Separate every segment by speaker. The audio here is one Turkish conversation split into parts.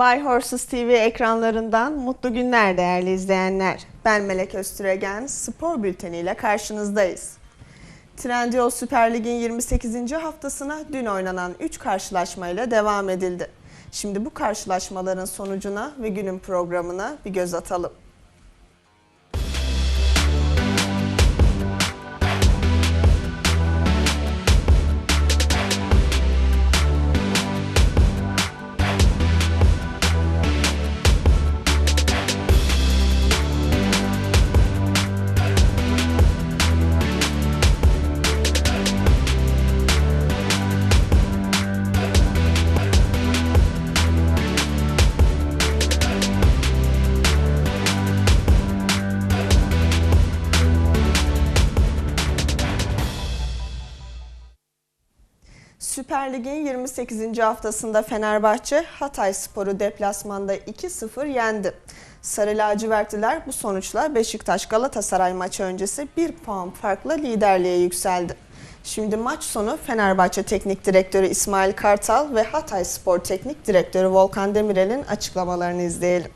Speaker 1: Bay Horses TV ekranlarından mutlu günler değerli izleyenler. Ben Melek Öztüregen, spor bülteniyle karşınızdayız. Trendyol Süper Lig'in 28. haftasına dün oynanan 3 karşılaşmayla devam edildi. Şimdi bu karşılaşmaların sonucuna ve günün programına bir göz atalım. Süper Lig'in 28. haftasında Fenerbahçe Hatay Sporu deplasmanda 2-0 yendi. Sarı lacivertliler bu sonuçla Beşiktaş Galatasaray maçı öncesi 1 puan farkla liderliğe yükseldi. Şimdi maç sonu Fenerbahçe Teknik Direktörü İsmail Kartal ve Hatay Spor Teknik Direktörü Volkan Demirel'in açıklamalarını izleyelim.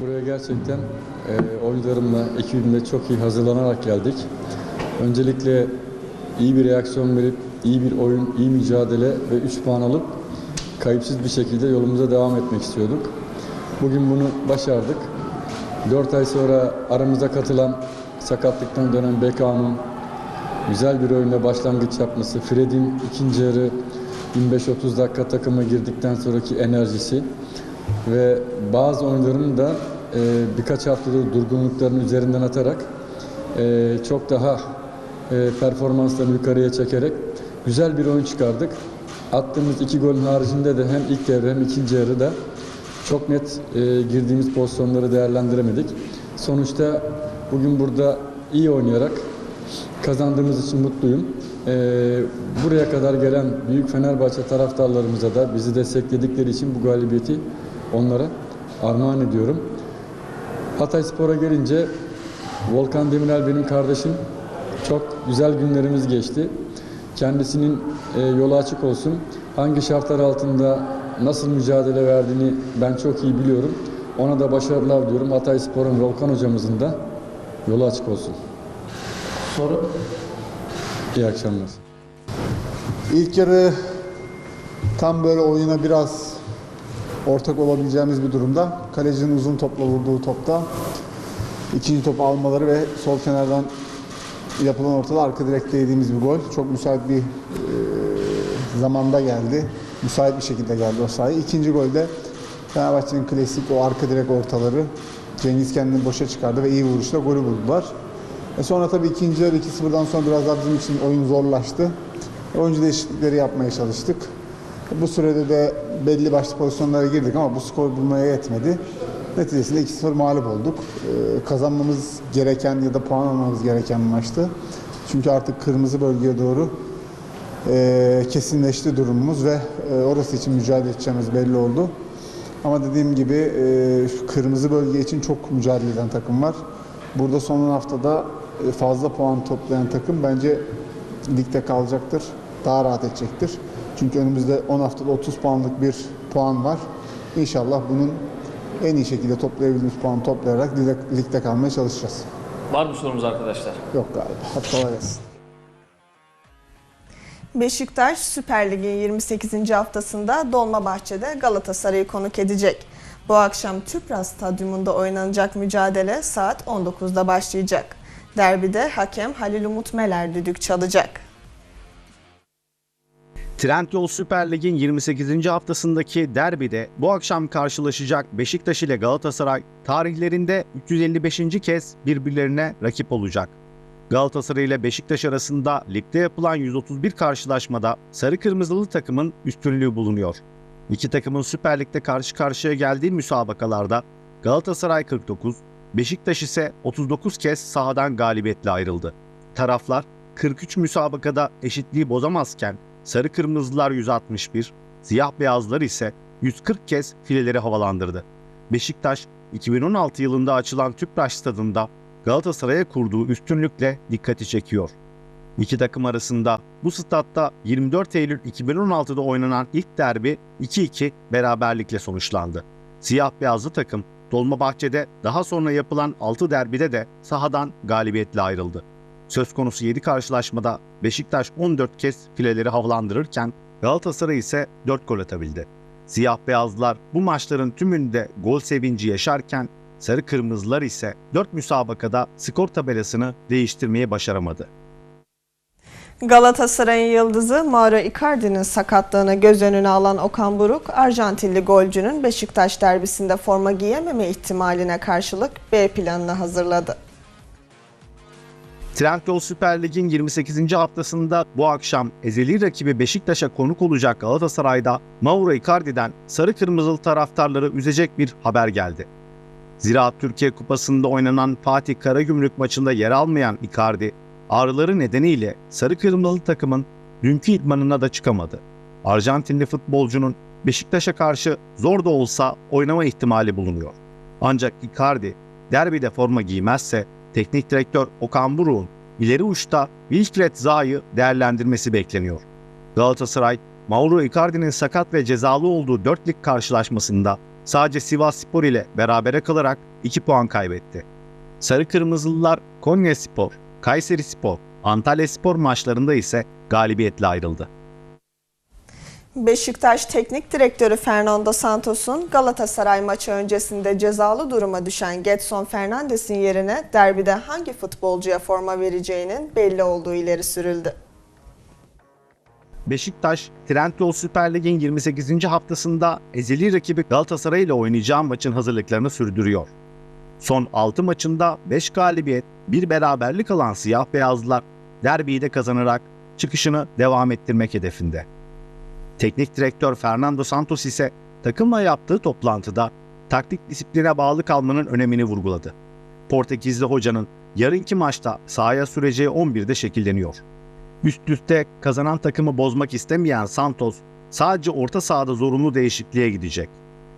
Speaker 2: Buraya gerçekten e, oyuncularımla, ekibimle çok iyi hazırlanarak geldik. Öncelikle iyi bir reaksiyon verip, iyi bir oyun, iyi mücadele ve 3 puan alıp kayıpsız bir şekilde yolumuza devam etmek istiyorduk. Bugün bunu başardık. 4 ay sonra aramıza katılan, sakatlıktan dönen Beka'nın güzel bir oyunla başlangıç yapması, Fred'in ikinci yarı 25-30 dakika takıma girdikten sonraki enerjisi ve bazı oyuncuların da e, birkaç haftadır durgunluklarını üzerinden atarak e, çok daha e, performanslarını yukarıya çekerek güzel bir oyun çıkardık. Attığımız iki golün haricinde de hem ilk devre hem ikinci yarıda çok net e, girdiğimiz pozisyonları değerlendiremedik. Sonuçta bugün burada iyi oynayarak kazandığımız için mutluyum. E, buraya kadar gelen büyük Fenerbahçe taraftarlarımıza da bizi destekledikleri için bu galibiyeti onlara armağan ediyorum. Hatay Spor'a gelince Volkan Demirel benim kardeşim. Çok güzel günlerimiz geçti. Kendisinin e, yolu açık olsun. Hangi şartlar altında nasıl mücadele verdiğini ben çok iyi biliyorum. Ona da başarılar diliyorum. Hatay Spor'un Volkan hocamızın da yolu açık olsun.
Speaker 3: Soru?
Speaker 2: İyi akşamlar.
Speaker 4: İlk yarı tam böyle oyuna biraz ortak olabileceğimiz bir durumda. Kalecinin uzun topla vurduğu topta ikinci topu almaları ve sol kenardan yapılan ortada arka direkte yediğimiz bir gol. Çok müsait bir e, zamanda geldi. Müsait bir şekilde geldi o sahaya. İkinci golde Fenerbahçe'nin klasik o arka direk ortaları Cengiz kendini boşa çıkardı ve iyi vuruşla golü buldular. E sonra tabii ikinci yarı 2-0'dan sonra biraz daha bizim için oyun zorlaştı. Oyuncu değişiklikleri yapmaya çalıştık. Bu sürede de belli başlı pozisyonlara girdik ama bu skor bulmaya yetmedi. Neticesinde 2-0 mağlup olduk. Ee, kazanmamız gereken ya da puan almamız gereken maçtı. Çünkü artık kırmızı bölgeye doğru e, kesinleşti durumumuz ve e, orası için mücadele edeceğimiz belli oldu. Ama dediğim gibi e, kırmızı bölge için çok mücadele eden takım var. Burada son haftada e, fazla puan toplayan takım bence ligde kalacaktır. Daha rahat edecektir. Çünkü önümüzde 10 haftada 30 puanlık bir puan var. İnşallah bunun en iyi şekilde toplayabildiğimiz puanı toplayarak ligde, ligde kalmaya çalışacağız.
Speaker 3: Var mı sorumuz arkadaşlar?
Speaker 4: Yok galiba. Hadi kolay gelsin.
Speaker 1: Beşiktaş Süper Lig'in 28. haftasında Dolmabahçe'de Galatasaray'ı konuk edecek. Bu akşam Tüpraş Stadyumunda oynanacak mücadele saat 19'da başlayacak. Derbide hakem Halil Umut Meler düdük çalacak.
Speaker 5: Trendyol Süper Lig'in 28. haftasındaki derbide bu akşam karşılaşacak Beşiktaş ile Galatasaray tarihlerinde 355. kez birbirlerine rakip olacak. Galatasaray ile Beşiktaş arasında ligde yapılan 131 karşılaşmada sarı kırmızılı takımın üstünlüğü bulunuyor. İki takımın Süper Lig'de karşı karşıya geldiği müsabakalarda Galatasaray 49, Beşiktaş ise 39 kez sahadan galibiyetle ayrıldı. Taraflar 43 müsabakada eşitliği bozamazken Sarı Kırmızılar 161, Siyah Beyazlar ise 140 kez fileleri havalandırdı. Beşiktaş 2016 yılında açılan Tüpraş stadında Galatasaray'a kurduğu üstünlükle dikkati çekiyor. İki takım arasında bu statta 24 Eylül 2016'da oynanan ilk derbi 2-2 beraberlikle sonuçlandı. Siyah beyazlı takım Dolmabahçe'de daha sonra yapılan 6 derbide de sahadan galibiyetle ayrıldı. Söz konusu 7 karşılaşmada Beşiktaş 14 kez fileleri havalandırırken Galatasaray ise 4 gol atabildi. Siyah beyazlılar bu maçların tümünde gol sevinci yaşarken sarı kırmızılar ise 4 müsabakada skor tabelasını değiştirmeyi başaramadı.
Speaker 1: Galatasaray'ın yıldızı Mauro Icardi'nin sakatlığını göz önüne alan Okan Buruk, Arjantinli golcünün Beşiktaş derbisinde forma giyememe ihtimaline karşılık B planını hazırladı.
Speaker 5: Trendyol Süper Lig'in 28. haftasında bu akşam ezeli rakibi Beşiktaş'a konuk olacak Galatasaray'da Mauro Icardi'den sarı kırmızılı taraftarları üzecek bir haber geldi. Ziraat Türkiye Kupası'nda oynanan Fatih Karagümrük maçında yer almayan Icardi, ağrıları nedeniyle sarı kırmızılı takımın dünkü idmanına da çıkamadı. Arjantinli futbolcunun Beşiktaş'a karşı zor da olsa oynama ihtimali bulunuyor. Ancak Icardi derbide forma giymezse teknik direktör Okan Buruk'un ileri uçta Wilfred Zaha'yı değerlendirmesi bekleniyor. Galatasaray, Mauro Icardi'nin sakat ve cezalı olduğu 4 lig karşılaşmasında sadece Sivas Spor ile berabere kalarak 2 puan kaybetti. Sarı Kırmızılılar Konya Spor, Kayseri Spor, Antalya Spor maçlarında ise galibiyetle ayrıldı.
Speaker 1: Beşiktaş Teknik Direktörü Fernando Santos'un Galatasaray maçı öncesinde cezalı duruma düşen Getson Fernandes'in yerine derbide hangi futbolcuya forma vereceğinin belli olduğu ileri sürüldü.
Speaker 5: Beşiktaş, Trendyol Süper Lig'in 28. haftasında ezeli rakibi Galatasaray ile oynayacağı maçın hazırlıklarını sürdürüyor. Son 6 maçında 5 galibiyet, 1 beraberlik alan siyah beyazlılar derbiyi de kazanarak çıkışını devam ettirmek hedefinde. Teknik direktör Fernando Santos ise takımla yaptığı toplantıda taktik disipline bağlı kalmanın önemini vurguladı. Portekizli hocanın yarınki maçta sahaya süreceği 11'de şekilleniyor. Üst üste kazanan takımı bozmak istemeyen Santos sadece orta sahada zorunlu değişikliğe gidecek.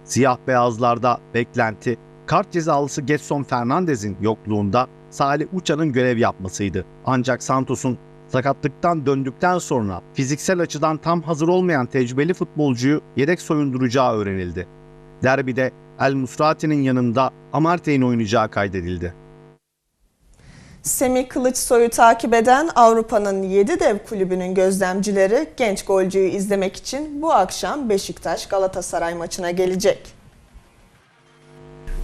Speaker 5: Siyah beyazlarda beklenti kart cezalısı Getson Fernandez'in yokluğunda Salih Uçan'ın görev yapmasıydı. Ancak Santos'un sakatlıktan döndükten sonra fiziksel açıdan tam hazır olmayan tecrübeli futbolcuyu yedek soyunduracağı öğrenildi. Derbide El Musrati'nin yanında Amartey'in oynayacağı kaydedildi.
Speaker 1: Semih Kılıçsoy'u takip eden Avrupa'nın 7 dev kulübünün gözlemcileri genç golcüyü izlemek için bu akşam Beşiktaş Galatasaray maçına gelecek.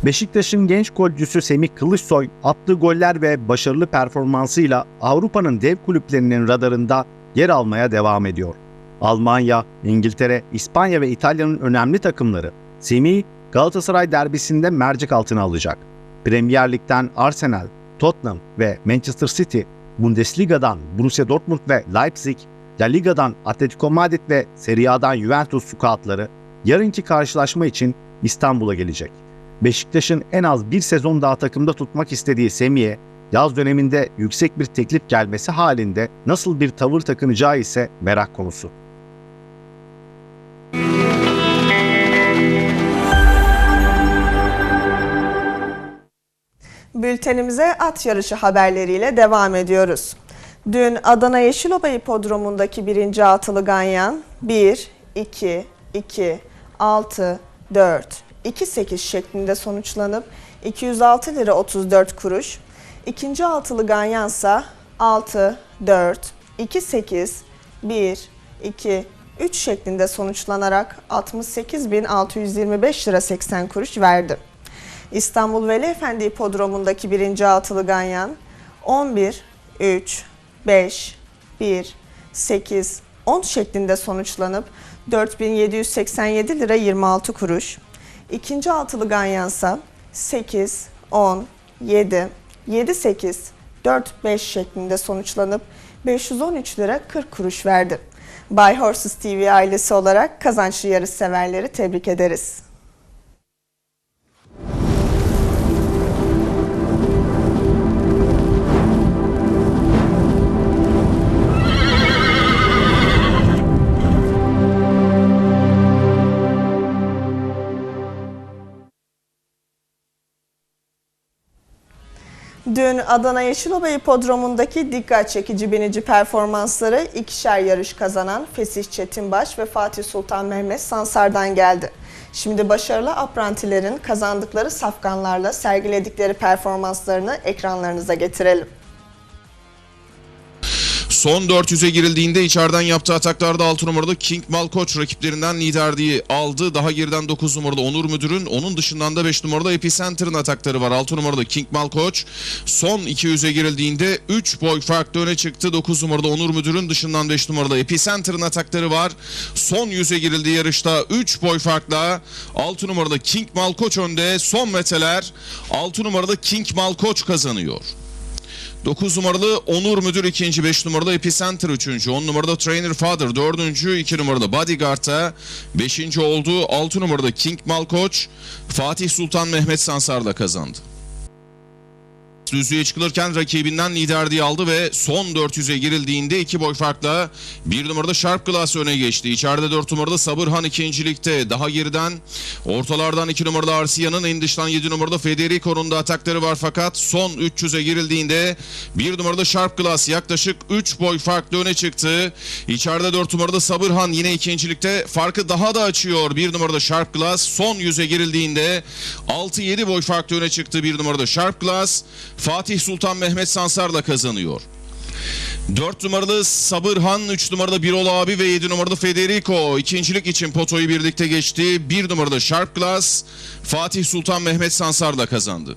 Speaker 5: Beşiktaş'ın genç golcüsü Semih Kılıçsoy attığı goller ve başarılı performansıyla Avrupa'nın dev kulüplerinin radarında yer almaya devam ediyor. Almanya, İngiltere, İspanya ve İtalya'nın önemli takımları Semih Galatasaray derbisinde mercek altına alacak. Premier Lig'den Arsenal, Tottenham ve Manchester City, Bundesliga'dan Borussia Dortmund ve Leipzig, La Liga'dan Atletico Madrid ve Serie A'dan Juventus squadları yarınki karşılaşma için İstanbul'a gelecek. Beşiktaş'ın en az bir sezon daha takımda tutmak istediği Semih'e yaz döneminde yüksek bir teklif gelmesi halinde nasıl bir tavır takınacağı ise merak konusu.
Speaker 1: Bültenimize at yarışı haberleriyle devam ediyoruz. Dün Adana Yeşilova Hipodromu'ndaki birinci atılı Ganyan 1, 2, 2, 6, 4, 2, 8 şeklinde sonuçlanıp 206 lira 34 kuruş. İkinci altılı Ganyansa 6, 4, 2, 8, 1, 2, 3 şeklinde sonuçlanarak 68.625 lira 80 kuruş verdi. İstanbul Veli Efendi Hipodromu'ndaki birinci altılı Ganyan 11, 3, 5, 1, 8, 10 şeklinde sonuçlanıp 4787 lira 26 kuruş. İkinci altılı Ganyansa 8, 10, 7, 7, 8, 4, 5 şeklinde sonuçlanıp 513 lira 40 kuruş verdi. Bay Horses TV ailesi olarak kazançlı yarış severleri tebrik ederiz. Dün Adana Yeşilova Hipodromu'ndaki dikkat çekici binici performansları ikişer yarış kazanan Fesih Çetinbaş ve Fatih Sultan Mehmet Sansar'dan geldi. Şimdi başarılı aprantilerin kazandıkları safkanlarla sergiledikleri performanslarını ekranlarınıza getirelim.
Speaker 6: Son 400'e girildiğinde içeriden yaptığı ataklarda 6 numaralı King Malkoç rakiplerinden liderliği aldı. Daha geriden 9 numaralı Onur Müdür'ün onun dışından da 5 numaralı Epicenter'ın atakları var. 6 numaralı King Malkoç son 200'e girildiğinde 3 boy farklı öne çıktı. 9 numaralı Onur Müdür'ün dışından 5 numaralı Epicenter'ın atakları var. Son 100'e girildiği yarışta 3 boy farkla 6 numaralı King Malkoç önde. Son meteler 6 numaralı King Malkoç kazanıyor. 9 numaralı Onur Müdür ikinci, 5 numaralı Epicenter üçüncü, 10 numarada Trainer Father dördüncü, 2 numarada Bodyguard'a 5. oldu. 6 numarada King Malkoç Fatih Sultan Mehmet Sansar'la kazandı. Düzlüğe çıkılırken rakibinden liderliği aldı ve son 400'e girildiğinde iki boy farkla bir numarada Sharp Glass öne geçti. İçeride 4 numarada Sabırhan ikincilikte. Daha geriden ortalardan 2 numaralı Arsia'nın en dıştan 7 numarada Federico'nun da atakları var fakat son 300'e girildiğinde bir numarada Sharp Glass yaklaşık 3 boy farklı öne çıktı. İçeride 4 numarada Sabırhan yine ikincilikte farkı daha da açıyor. Bir numarada Sharp Glass son 100'e girildiğinde 6-7 boy farklı öne çıktı bir numarada Sharp Glass. Fatih Sultan Mehmet Sansar'la kazanıyor. 4 numaralı Sabırhan, 3 numarada Birol abi ve 7 numarada Federico ikincilik için potoyu birlikte geçti. 1 numarada Sharp Glass Fatih Sultan Mehmet Sansar'la kazandı.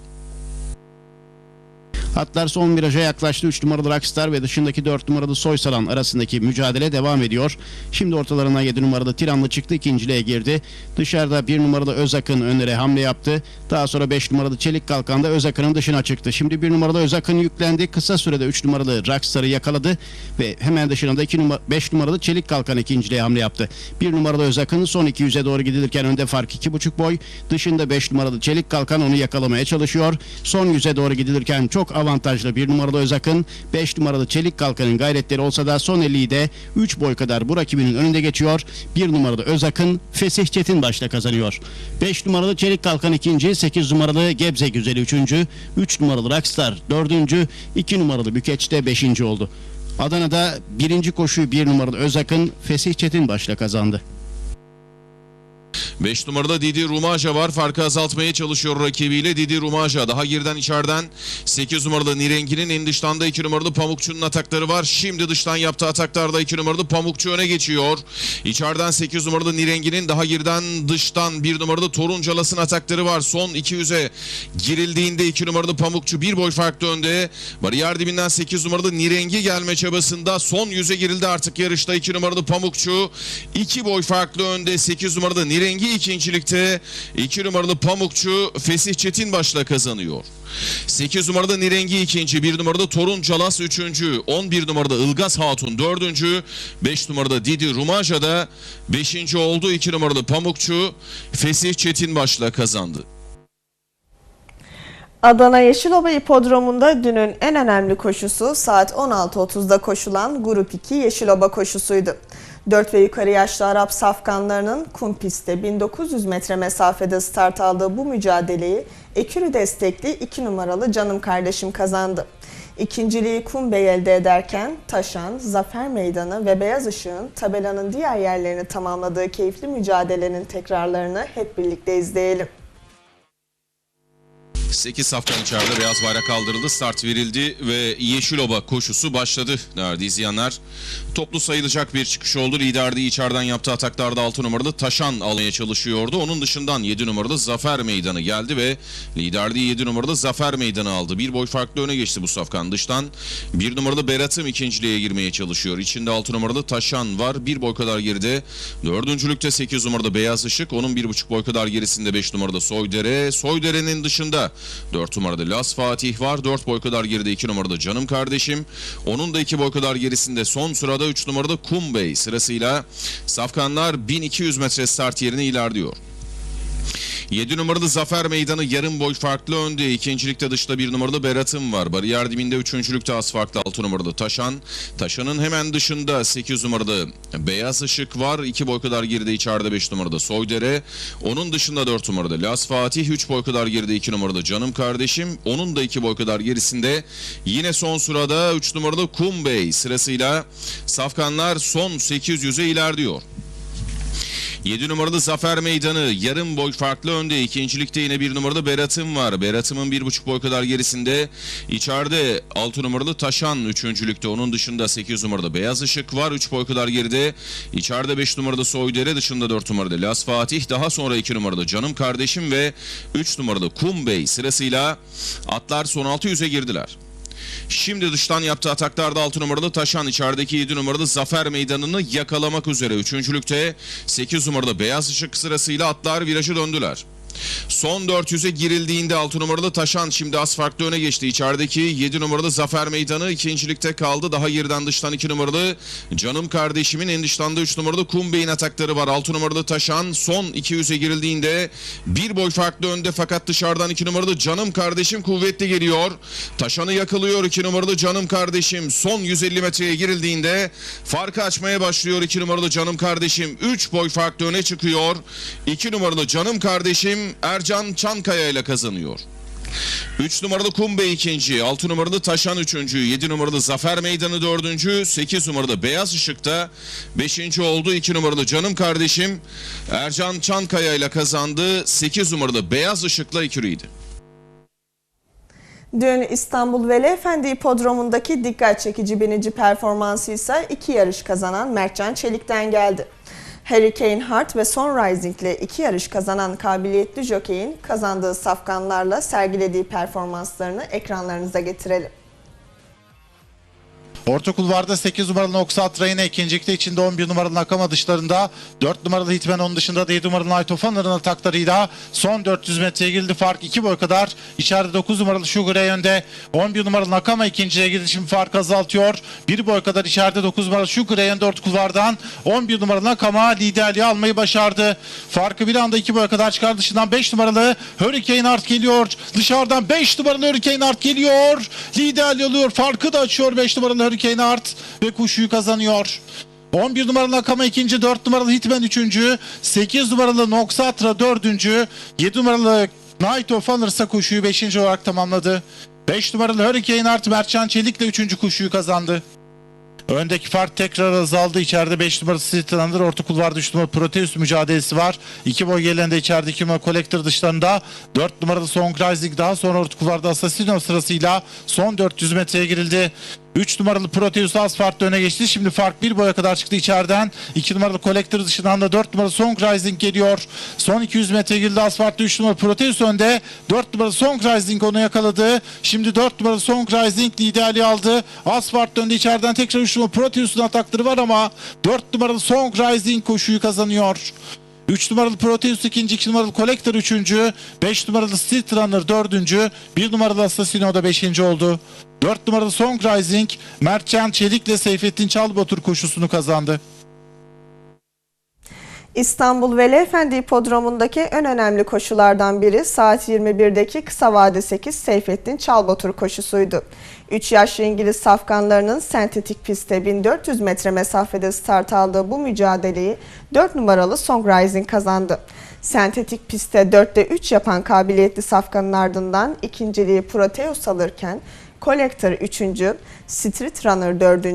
Speaker 7: Hatlar son viraja yaklaştı. 3 numaralı Rockstar ve dışındaki 4 numaralı Soysalan arasındaki mücadele devam ediyor. Şimdi ortalarına 7 numaralı Tiranlı çıktı. ikinciliğe girdi. Dışarıda 1 numaralı Özakın önlere hamle yaptı. Daha sonra 5 numaralı Çelik Kalkan da Özakın'ın dışına çıktı. Şimdi 1 numaralı Özakın yüklendi. Kısa sürede 3 numaralı Rockstar'ı yakaladı ve hemen dışına da 2 numara 5 numaralı Çelik Kalkan ikinciliğe hamle yaptı. 1 numaralı Özakın son 200'e doğru gidilirken önde fark 2,5 boy. Dışında 5 numaralı Çelik Kalkan onu yakalamaya çalışıyor. Son 100'e doğru gidilirken çok avantajlı 1 numaralı Özakın, 5 numaralı Çelik Kalkan'ın gayretleri olsa da son 50'yi de 3 boy kadar bu rakibinin önünde geçiyor. 1 numaralı Özakın Fesih Çetin başta kazanıyor. 5 numaralı Çelik Kalkan ikinci, 8 numaralı Gebze Güzeli üçüncü, 3 numaralı Rockstar dördüncü, 2 numaralı Bükeç de beşinci oldu. Adana'da birinci koşuyu 1 numaralı Özakın Fesih Çetin başla kazandı.
Speaker 6: 5 numarada Didi Rumaja var. Farkı azaltmaya çalışıyor rakibiyle. Didi Rumaja daha geriden içeriden 8 numarada Nirengi'nin en dıştan da 2 numaralı Pamukçu'nun atakları var. Şimdi dıştan yaptığı ataklarda 2 numaralı Pamukçu öne geçiyor. İçeriden 8 numarada Nirengi'nin daha geriden dıştan 1 numarada Toruncalas'ın atakları var. Son 200'e girildiğinde 2 numaralı Pamukçu bir boy farklı önde. Bariyer dibinden 8 numarada Nirengi gelme çabasında son 100'e girildi artık yarışta 2 numaralı Pamukçu. 2 boy farklı önde 8 numarada Nirengi ikincilikte 2 numaralı Pamukçu Fesih Çetinbaş'la kazanıyor. 8 numarada Nirengi ikinci, 1 numarada Torun Calas üçüncü, 11 numarada Ilgaz Hatun dördüncü, 5 numarada Didi Rumaja da 5. oldu. 2 numarada Pamukçu Fesih Çetinbaş'la kazandı.
Speaker 1: Adana Yeşilova Hipodromu'nda dünün en önemli koşusu saat 16.30'da koşulan Grup 2 Yeşilova koşusuydu. 4 ve yukarı yaşlı Arap safkanlarının kum pistte 1900 metre mesafede start aldığı bu mücadeleyi Ekürü destekli 2 numaralı Canım Kardeşim kazandı. İkinciliği Kum Bey elde ederken Taşan, Zafer Meydanı ve Beyaz Işık'ın tabelanın diğer yerlerini tamamladığı keyifli mücadelenin tekrarlarını hep birlikte izleyelim.
Speaker 6: 8 safkan içeride beyaz bayrak kaldırıldı, start verildi ve Yeşiloba koşusu başladı değerli izleyenler. Toplu sayılacak bir çıkış oldu. Liderliği içeriden yaptığı ataklarda 6 numarada Taşan almaya çalışıyordu. Onun dışından 7 numarada Zafer Meydanı geldi ve liderliği 7 numarada Zafer Meydanı aldı. Bir boy farklı öne geçti bu safkan. Dıştan 1 numarada Berat'ım ikinciliğe girmeye çalışıyor. İçinde 6 numarada Taşan var. Bir boy kadar geride. Dördüncülükte 8 numarada Beyaz Işık. Onun 1,5 boy kadar gerisinde 5 numarada Soydere. Soydere'nin dışında 4 numarada Las Fatih var. 4 boy kadar geride 2 numarada Canım Kardeşim. Onun da 2 boy kadar gerisinde son sırada 3 numarada Kum Bey sırasıyla Safkanlar 1200 metre start yerine ilerliyor. 7 numaralı Zafer Meydanı yarım boy farklı önde. İkincilikte dışta 1 numaralı Berat'ım var. Bariyer dibinde üçüncülükte az farklı 6 numaralı Taşan. Taşan'ın hemen dışında 8 numaralı Beyaz Işık var. 2 boy kadar geride içeride 5 numarada Soydere. Onun dışında 4 numarada Las Fatih. 3 boy kadar geride 2 numarada Canım Kardeşim. Onun da 2 boy kadar gerisinde yine son sırada 3 numaralı Kum Bey sırasıyla Safkanlar son 800'e ilerliyor. 7 numaralı Zafer Meydanı yarım boy farklı önde. İkincilikte yine bir numaralı Berat'ım var. Berat'ımın bir buçuk boy kadar gerisinde. İçeride 6 numaralı Taşan üçüncülükte. Onun dışında 8 numaralı Beyaz Işık var. 3 boy kadar geride. İçeride 5 numaralı Soydere dışında 4 numaralı Las Fatih. Daha sonra 2 numaralı Canım Kardeşim ve 3 numaralı Kum Bey sırasıyla atlar son 600'e girdiler. Şimdi dıştan yaptığı ataklarda 6 numaralı Taşan içerideki 7 numaralı Zafer Meydanı'nı yakalamak üzere. Üçüncülükte 8 numaralı Beyaz Işık sırasıyla atlar virajı döndüler. Son 400'e girildiğinde 6 numaralı Taşan şimdi az farklı öne geçti. İçerideki 7 numaralı Zafer Meydanı ikincilikte kaldı. Daha geriden dıştan 2 numaralı Canım Kardeşimin en dıştan da 3 numaralı Kum Bey'in atakları var. 6 numaralı Taşan son 200'e girildiğinde bir boy farklı önde fakat dışarıdan 2 numaralı Canım Kardeşim kuvvetli geliyor. Taşan'ı yakalıyor 2 numaralı Canım Kardeşim. Son 150 metreye girildiğinde farkı açmaya başlıyor 2 numaralı Canım Kardeşim. 3 boy farklı öne çıkıyor. 2 numaralı Canım Kardeşim Ercan Çankaya ile kazanıyor. 3 numaralı Kumbe ikinci, 6 numaralı Taşan üçüncü, 7 numaralı Zafer Meydanı dördüncü, 8 numaralı Beyaz Işık'ta 5. oldu. 2 numaralı Canım Kardeşim Ercan Çankaya ile kazandı. 8 numaralı Beyaz Işık'la ikiliydi.
Speaker 1: Dün İstanbul Veli Efendi dikkat çekici binici performansı ise iki yarış kazanan Mertcan Çelik'ten geldi. Harry Kane Hart ve Sunrising ile iki yarış kazanan kabiliyetli jokeyin kazandığı safkanlarla sergilediği performanslarını ekranlarınıza getirelim.
Speaker 8: Orta kulvarda 8 numaralı Oksat Reyna ikincilikte içinde 11 numaralı Nakama dışlarında 4 numaralı Hitman onun dışında da 7 numaralı Honor'ın ataklarıyla son 400 metreye girdi. Fark 2 boy kadar. İçeride 9 numaralı Sugar önde. 11 numaralı Nakama ikinciye girdi. Şimdi fark azaltıyor. 1 boy kadar içeride 9 numaralı Sugar önde orta kulvardan. 11 numaralı Nakama liderliği almayı başardı. Farkı bir anda 2 boy kadar çıkardı. Dışından 5 numaralı Hurricane Art geliyor. Dışarıdan 5 numaralı Hurricane Art geliyor. Liderliği alıyor. Farkı da açıyor 5 numaralı Hurricane Art ve kuşuyu kazanıyor. 11 numaralı Nakama ikinci, 4 numaralı Hitman üçüncü, 8 numaralı Noxatra dördüncü, 7 numaralı Night of Honor ise koşuyu 5. olarak tamamladı. 5 numaralı Hurricane Art Mertcan Çelik'le 3. koşuyu kazandı. Öndeki fark tekrar azaldı. İçeride 5 numaralı Runner, orta kulvarda 3 numaralı Proteus mücadelesi var. 2 boy gelende içeride 2 numaralı Collector dışlarında. 4 numaralı Song Rising daha sonra orta kulvarda Assassino sırasıyla son 400 metreye girildi. 3 numaralı Proteus az farklı öne geçti. Şimdi fark bir boya kadar çıktı içeriden. 2 numaralı Collector dışından da 4 numaralı Song Rising geliyor. Son 200 metre girdi asfaltta 3 numaralı Proteus önde. 4 numaralı Song Rising onu yakaladı. Şimdi 4 numaralı Song Rising liderliği aldı. Asfalt döndü içeriden tekrar 3 numaralı Proteus'un atakları var ama 4 numaralı Song Rising koşuyu kazanıyor. 3 numaralı Proteus ikinci, 2 numaralı Collector üçüncü, 5 numaralı Street Runner dördüncü, 1 numaralı Assassino da beşinci oldu. 4 numaralı Song Rising, Mertcan Çelik'le Seyfettin Çalbatur koşusunu kazandı.
Speaker 1: İstanbul Veli Hipodromu'ndaki en önemli koşulardan biri saat 21'deki kısa vade 8 Seyfettin Çalbatur koşusuydu. 3 yaşlı İngiliz safkanlarının sentetik pistte 1400 metre mesafede start aldığı bu mücadeleyi 4 numaralı Song Rising kazandı. Sentetik pistte 4'te 3 yapan kabiliyetli safkanın ardından ikinciliği Proteus alırken Collector 3. Street Runner 4.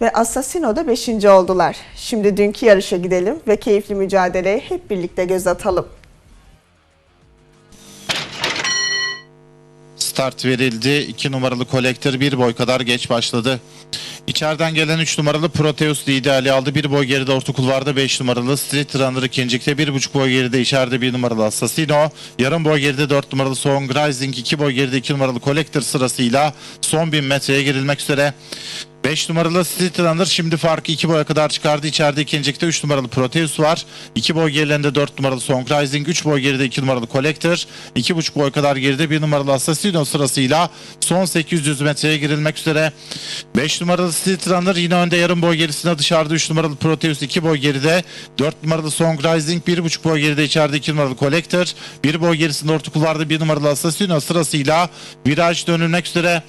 Speaker 1: ve Assassino da 5. oldular. Şimdi dünkü yarışa gidelim ve keyifli mücadeleye hep birlikte göz atalım.
Speaker 8: Start verildi. 2 numaralı Collector bir boy kadar geç başladı. İçeriden gelen 3 numaralı Proteus liderliği aldı. Bir boy geride orta kulvarda 5 numaralı Street Runner ikincilikte. 1,5 boy geride içeride 1 numaralı Assassino. Yarım boy geride 4 numaralı Song Rising. 2 boy geride 2 numaralı Collector sırasıyla son 1000 metreye girilmek üzere. 5 numaralı Street Runner şimdi farkı 2 boya kadar çıkardı. İçeride ikincilikte 3 numaralı Proteus var. 2 boy gerilerinde 4 numaralı Song Rising, 3 boy geride 2 numaralı Collector, 2,5 boy kadar geride 1 numaralı Assassino sırasıyla son 800 metreye girilmek üzere. 5 numaralı Street Runner yine önde yarım boy gerisinde dışarıda 3 numaralı Proteus 2 boy geride. 4 numaralı Song Rising 1,5 boy geride içeride 2 numaralı Collector. 1 boy gerisinde orta kulvarda 1 numaralı Assassino sırasıyla viraj dönülmek üzere.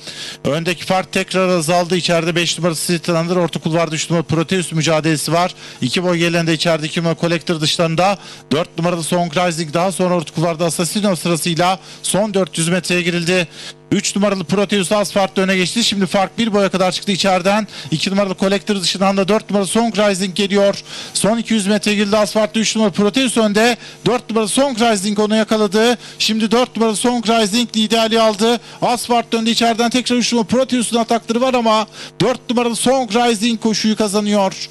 Speaker 8: Öndeki fark tekrar azaldı. İçeride 5 numaralı Street Runner orta kulvarda 3 numaralı Proteus mücadelesi var. 2 boy gerilerinde içeride 2 numaralı Collector dışlarında 4 numaralı Song Rising daha sonra orta kulvarda Assassino sırasıyla son 400 metreye girildi. 3 numaralı Proteus az farklı öne geçti. Şimdi fark bir boya kadar çıktı içeriden. 2 numaralı Collector dışından da 4 numaralı Song Rising geliyor. Son 200 metre girildi asfaltta 3 numaralı Proteus önde. 4 numaralı Song Rising onu yakaladı. Şimdi 4 numaralı Song Rising liderliği aldı. Asfalt döndü içeriden tekrar 3 numaralı Proteus'un atakları var ama 4 numaralı Song Rising koşuyu kazanıyor.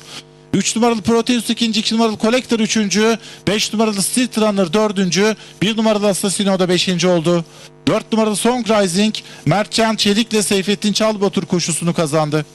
Speaker 8: 3 numaralı Proteus ikinci, 2 numaralı Collector üçüncü, 5 numaralı Street Runner dördüncü, 1 numaralı Assassino da beşinci oldu. 4 numaralı Song Rising, Mertcan Çelik'le Seyfettin Çalbatur koşusunu kazandı.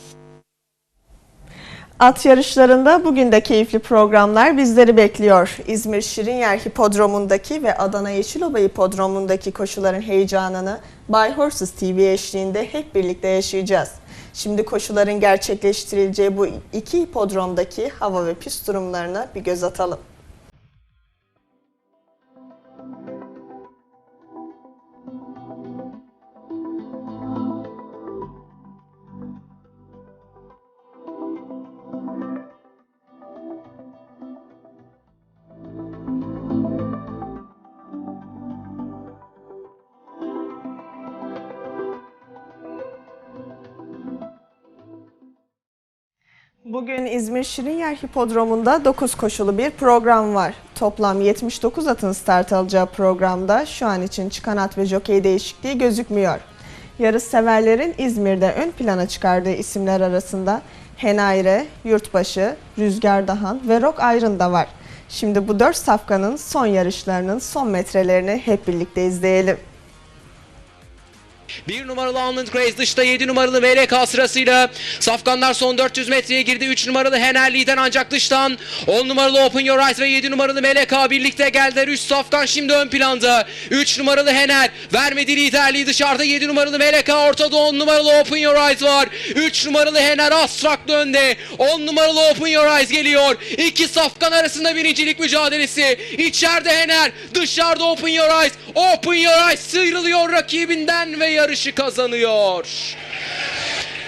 Speaker 1: At yarışlarında bugün de keyifli programlar bizleri bekliyor. İzmir Şirinyer Hipodromu'ndaki ve Adana Yeşilova Hipodromu'ndaki koşuların heyecanını Bay Horses TV eşliğinde hep birlikte yaşayacağız. Şimdi koşuların gerçekleştirileceği bu iki hipodromdaki hava ve pist durumlarına bir göz atalım. Bugün İzmir Şirinyer Hipodromu'nda 9 koşulu bir program var. Toplam 79 atın start alacağı programda şu an için çıkan at ve jokey değişikliği gözükmüyor. Yarış severlerin İzmir'de ön plana çıkardığı isimler arasında Henayre, Yurtbaşı, Rüzgar Dahan ve Rock Ayrın da var. Şimdi bu 4 safkanın son yarışlarının son metrelerini hep birlikte izleyelim.
Speaker 9: 1 numaralı Almond Grace dışta 7 numaralı MLK sırasıyla Safkanlar son 400 metreye girdi. 3 numaralı Hener lider ancak dıştan 10 numaralı Open Your Eyes ve 7 numaralı MLK birlikte geldiler. 3 Safkan şimdi ön planda. 3 numaralı Hener vermedi liderliği dışarıda 7 numaralı MLK ortada 10 numaralı Open Your Eyes var. 3 numaralı Hener Astrak'ta önde. 10 numaralı Open Your Eyes geliyor. 2 Safkan arasında birincilik mücadelesi. İçeride Hener dışarıda Open Your Eyes. Open Your Eyes sıyrılıyor rakibinden ve yarışı kazanıyor.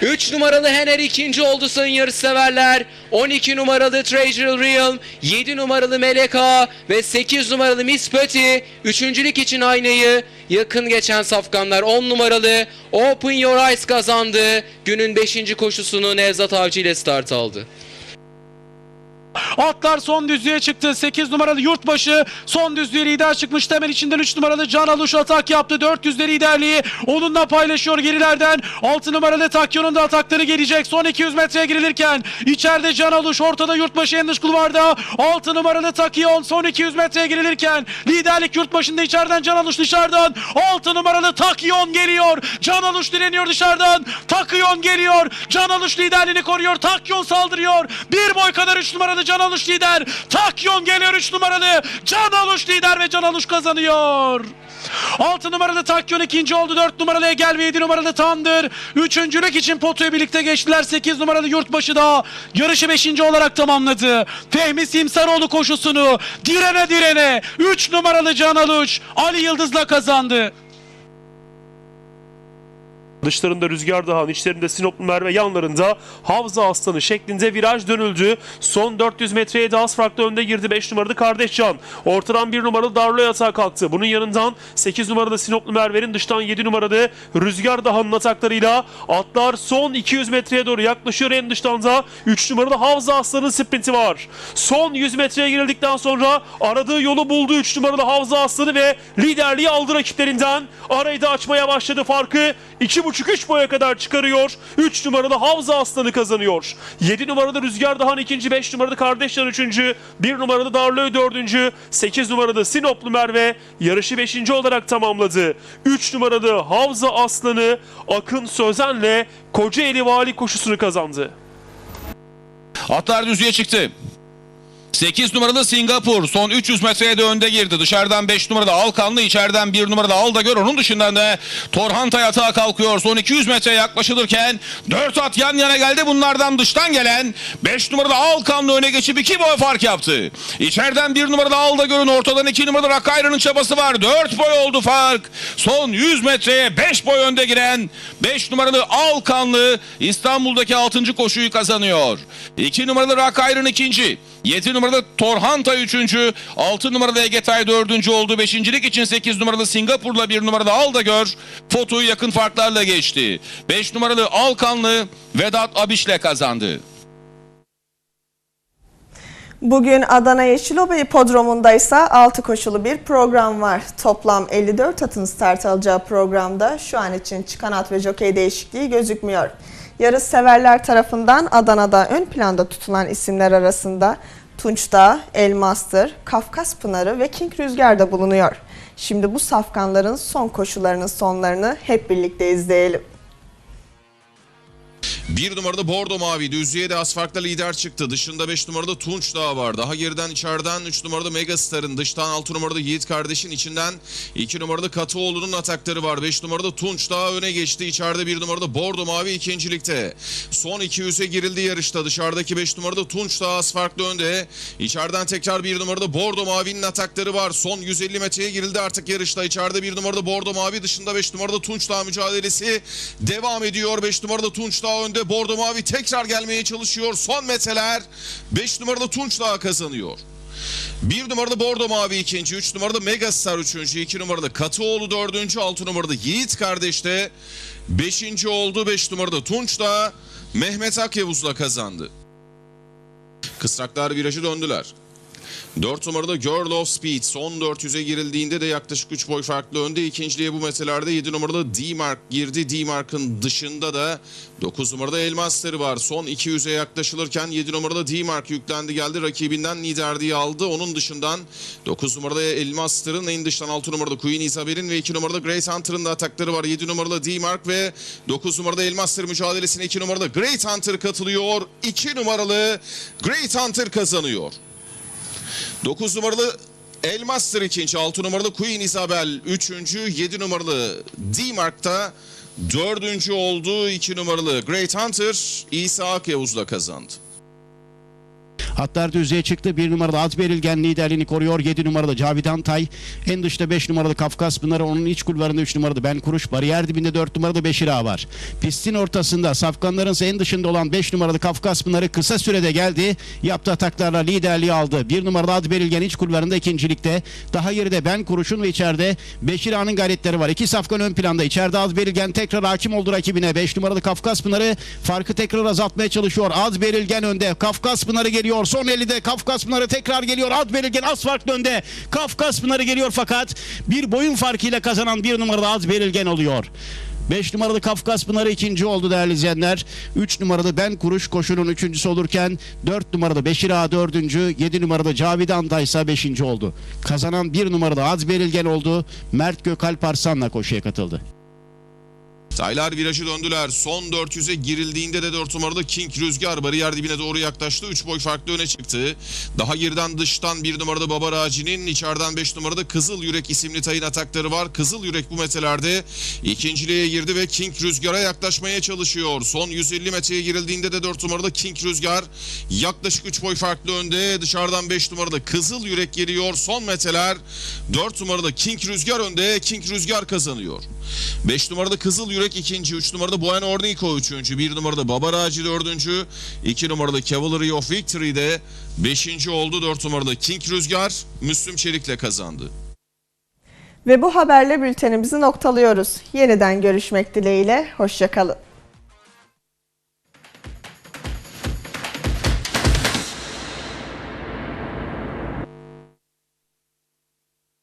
Speaker 9: 3 numaralı Hener ikinci oldu sayın yarışseverler. 12 numaralı Treasure Realm, 7 numaralı Meleka ve 8 numaralı Miss Pötti üçüncülük için aynayı yakın geçen safkanlar 10 numaralı Open Your Eyes kazandı. Günün 5. koşusunu Nevzat Avcı ile start aldı.
Speaker 10: Atlar son düzlüğe çıktı. 8 numaralı Yurtbaşı son düzlüğe lider çıkmıştı. Hemen içinden 3 numaralı Can Aluş atak yaptı. 400'de liderliği onunla paylaşıyor gerilerden. 6 numaralı Takyon'un da atakları gelecek. Son 200 metreye girilirken içeride Can Aluş ortada Yurtbaşı en dış kulvarda. 6 numaralı Takyon son 200 metreye girilirken liderlik Yurtbaşı'nda içeriden Can Aluş dışarıdan. 6 numaralı Takyon geliyor. Can Aluş direniyor dışarıdan. Takyon geliyor. Can Aluş liderliğini koruyor. Takyon saldırıyor. Bir boy kadar 3 numaralı Can Aluş lider. Takyon geliyor 3 numaralı. Can Aluş lider ve Can Aluş kazanıyor. 6 numaralı Takyon ikinci oldu. 4 numaralı Egel ve 7 numaralı Tandır. Üçüncülük için potoyu birlikte geçtiler. 8 numaralı Yurtbaşı da yarışı 5. olarak tamamladı. Fehmi Simsaroğlu koşusunu direne direne 3 numaralı Can Aluş Ali Yıldız'la kazandı.
Speaker 11: Dışlarında Rüzgar Dağı'nın içlerinde Sinoplu Merve yanlarında Havza Aslanı şeklinde viraj dönüldü. Son 400 metreye de az farklı önde girdi 5 numaralı Kardeşcan. Ortadan 1 numaralı Darlo yatağa kalktı. Bunun yanından 8 numaralı Sinoplu Merve'nin dıştan 7 numaralı Rüzgar Dağı'nın ataklarıyla atlar son 200 metreye doğru yaklaşıyor. En dıştan da 3 numaralı Havza Aslan'ın sprinti var. Son 100 metreye girildikten sonra aradığı yolu buldu 3 numaralı Havza Aslanı ve liderliği aldı rakiplerinden. Arayı da açmaya başladı farkı. 2,5 2,5-3 boya kadar çıkarıyor. 3 numaralı Havza Aslanı kazanıyor. 7 numaralı Rüzgar Dahan ikinci, 5 numaralı Kardeşcan üçüncü, 1 numaralı Darlıö dördüncü, 8 numaralı Sinoplu Merve yarışı 5. olarak tamamladı. 3 numaralı Havza Aslanı Akın Sözen'le Kocaeli Vali koşusunu kazandı.
Speaker 6: Atlar düzlüğe çıktı. 8 numaralı Singapur son 300 metreye de önde girdi. Dışarıdan 5 numaralı Alkanlı, içeriden 1 numaralı Aldagör. Onun dışından da Torhanta yatağa kalkıyor. Son 200 metreye yaklaşılırken 4 at yan yana geldi. Bunlardan dıştan gelen 5 numaralı Alkanlı öne geçip 2 boy fark yaptı. İçeriden 1 numaralı Aldagör'ün ortadan 2 numaralı Rakayra'nın çabası var. 4 boy oldu fark. Son 100 metreye 5 boy önde giren 5 numaralı Alkanlı İstanbul'daki 6. koşuyu kazanıyor. 2 numaralı Rakayra'nın ikinci. 7 numaralı Torhanta 3. 6 numaralı Egetay 4. oldu. 5.lik için 8 numaralı Singapur'la 1 numaralı Aldagör fotoyu yakın farklarla geçti. 5 numaralı Alkanlı Vedat Abiş'le kazandı.
Speaker 1: Bugün Adana Yeşiloba Hipodromu'nda ise 6 koşulu bir program var. Toplam 54 atın start alacağı programda şu an için çıkan at ve jokey değişikliği gözükmüyor. Yarış severler tarafından Adana'da ön planda tutulan isimler arasında Tunç Dağ, Elmastır, Kafkas Pınarı ve King Rüzgar da bulunuyor. Şimdi bu safkanların son koşularının sonlarını hep birlikte izleyelim.
Speaker 6: Bir numarada Bordo Mavi düzlüğe de asfaltla lider çıktı. Dışında 5 numarada Tunç Dağı var. Daha geriden içeriden 3 numarada Megastar'ın dıştan 6 numarada Yiğit kardeşin içinden 2 numarada Katıoğlu'nun atakları var. 5 numarada Tunç Dağı öne geçti. İçeride 1 numarada Bordo Mavi ikincilikte. Son 200'e girildi yarışta. Dışarıdaki 5 numarada Tunç Dağı asfaltla önde. İçeriden tekrar 1 numarada Bordo Mavi'nin atakları var. Son 150 metreye girildi artık yarışta. İçeride 1 numarada Bordo Mavi dışında 5 numarada Tunç Dağı mücadelesi devam ediyor. 5 numarada Tunç Dağı önde. Bordo Mavi tekrar gelmeye çalışıyor. Son metreler 5 numarada Tunç Dağı kazanıyor. 1 numarada Bordo Mavi ikinci, 3 numarada Megastar üçüncü, 2 numarada Katıoğlu dördüncü, 6 numarada Yiğit kardeş de 5. oldu. 5 numarada Tunç da Mehmet Akyavuz'la kazandı. Kısraklar virajı döndüler. 4 numarada Girl of Speed son 400'e girildiğinde de yaklaşık 3 boy farklı önde. İkinciliğe bu meselelerde 7 numarada D-Mark girdi. D-Mark'ın dışında da 9 numarada Elmaster var. Son 200'e yaklaşılırken 7 numarada D-Mark yüklendi geldi. Rakibinden liderliği aldı. Onun dışından 9 numarada Elmaster'ın en dıştan 6 numarada Queen Isabel'in ve 2 numarada Grace Hunter'ın da atakları var. 7 numarada D-Mark ve 9 numarada Elmaster mücadelesine 2 numarada Great Hunter katılıyor. 2 numaralı Great Hunter kazanıyor. 9 numaralı Elmaster ikinci, 6 numaralı Queen Isabel üçüncü, 7 numaralı D-Mark'ta dördüncü oldu. 2 numaralı Great Hunter İsa Akyavuz'la kazandı.
Speaker 7: Atlar düzlüğe çıktı. Bir numaralı Az Berilgen liderliğini koruyor. 7 numaralı Cavidan Tay. En dışta 5 numaralı Kafkas Pınarı. Onun iç kulvarında 3 numaralı Ben Kuruş. Bariyer dibinde 4 numaralı Beşir Ağa var. Pistin ortasında Safkanların en dışında olan 5 numaralı Kafkas Pınarı kısa sürede geldi. Yaptığı ataklarla liderliği aldı. 1 numaralı Az Berilgen iç kulvarında ikincilikte. Daha geride Ben Kuruş'un ve içeride Beşir Ağa'nın gayretleri var. İki Safkan ön planda. İçeride Az Berilgen tekrar hakim oldu rakibine. 5 numaralı Kafkas Pınarı farkı tekrar azaltmaya çalışıyor. Az Berilgen önde. Kafkas Pınarı geliyor. Son 50'de Kafkas Pınarı tekrar geliyor. Az Berilgen az farklı önde. Kafkas Pınarı geliyor fakat bir boyun farkıyla kazanan bir numaralı Az Berilgen oluyor. 5 numaralı Kafkas Pınarı ikinci oldu değerli izleyenler. 3 numaralı Ben Kuruş koşunun üçüncüsü olurken 4 numaralı Beşir Ağa dördüncü, 7 numaralı Cavidan da ise beşinci oldu. Kazanan 1 numaralı Az Berilgen oldu. Mert Gökalp Arslan'la koşuya katıldı.
Speaker 6: Taylar virajı döndüler. Son 400'e girildiğinde de 4 numarada King Rüzgar bariyer dibine doğru yaklaştı. 3 boy farklı öne çıktı. Daha geriden dıştan 1 numarada Baba Raci'nin içeriden 5 numarada Kızıl Yürek isimli tayın atakları var. Kızıl Yürek bu metrelerde ikinciliğe girdi ve King Rüzgar'a yaklaşmaya çalışıyor. Son 150 metreye girildiğinde de 4 numarada King Rüzgar yaklaşık 3 boy farklı önde. Dışarıdan 5 numarada Kızıl Yürek geliyor. Son metreler 4 numarada King Rüzgar önde. King Rüzgar kazanıyor. 5 numarada Kızıl Yürek ikinci, 3 numarada Buen Ornico üçüncü, 1 numarada Baba Raci dördüncü, 2 numarada Cavalry of Victory de 5. oldu. 4 numarada King Rüzgar Müslüm Çelik'le kazandı.
Speaker 1: Ve bu haberle bültenimizi noktalıyoruz. Yeniden görüşmek dileğiyle, hoşçakalın.